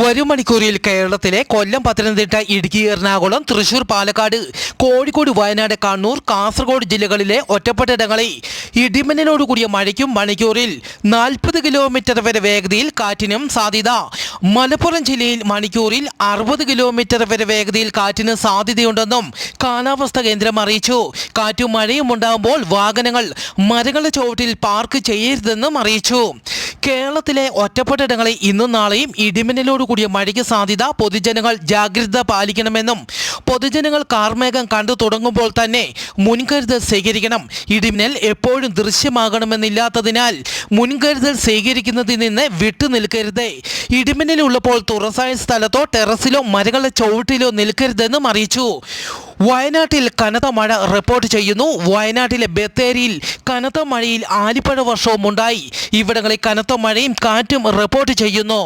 വരും മണിക്കൂറിൽ കേരളത്തിലെ കൊല്ലം പത്തനംതിട്ട ഇടുക്കി എറണാകുളം തൃശൂർ പാലക്കാട് കോഴിക്കോട് വയനാട് കണ്ണൂർ കാസർഗോഡ് ജില്ലകളിലെ ഒറ്റപ്പെട്ടയിടങ്ങളിൽ ഇടിമിന്നലോട് കൂടിയ മഴയ്ക്കും മണിക്കൂറിൽ നാൽപ്പത് കിലോമീറ്റർ വരെ വേഗതയിൽ കാറ്റിനും സാധ്യത. മലപ്പുറം ജില്ലയിൽ മണിക്കൂറിൽ അറുപത് കിലോമീറ്റർ വരെ വേഗതയിൽ കാറ്റിന് സാധ്യതയുണ്ടെന്നും കാലാവസ്ഥാ കേന്ദ്രം അറിയിച്ചു. കാറ്റും മഴയും ഉണ്ടാകുമ്പോൾ വാഹനങ്ങൾ മരങ്ങളുടെ ചുവട്ടിൽ പാർക്ക് ചെയ്യരുതെന്നും അറിയിച്ചു. കേരളത്തിലെ ഒറ്റപ്പെട്ടിടങ്ങളിൽ ഇന്നും നാളെയും ഇടിമിന്നലോട് കൂടിയ മഴയ്ക്ക് സാധ്യത പൊതുജനങ്ങൾ ജാഗ്രത പാലിക്കണമെന്നും പൊതുജനങ്ങൾ കാർമേഘം കണ്ടു തുടങ്ങുമ്പോൾ തന്നെ മുൻകരുതൽ സ്വീകരിക്കണം ഇടിമിന്നൽ എപ്പോഴും ദൃശ്യമാകണമെന്നില്ലാത്തതിനാൽ മുൻകരുതൽ സ്വീകരിക്കുന്നതിൽ നിന്ന് വിട്ടു നിൽക്കരുത്. ഇടിമിന്നൽ ഉള്ളപ്പോൾ തുറസായ സ്ഥലത്തോ ടെറസിലോ മരങ്ങളുടെ ചുവട്ടിലോ നിൽക്കരുതെന്നും അറിയിച്ചു. വയനാട്ടിൽ കനത്ത മഴ റിപ്പോർട്ട് ചെയ്യുന്നു. വയനാട്ടിലെ ബത്തേരിയിൽ കനത്ത മഴയിൽ ആലിപ്പഴ വർഷവും ഉണ്ടായി ഇവിടങ്ങളിൽ കനത്ത മഴയും കാറ്റും റിപ്പോർട്ട് ചെയ്യുന്നു.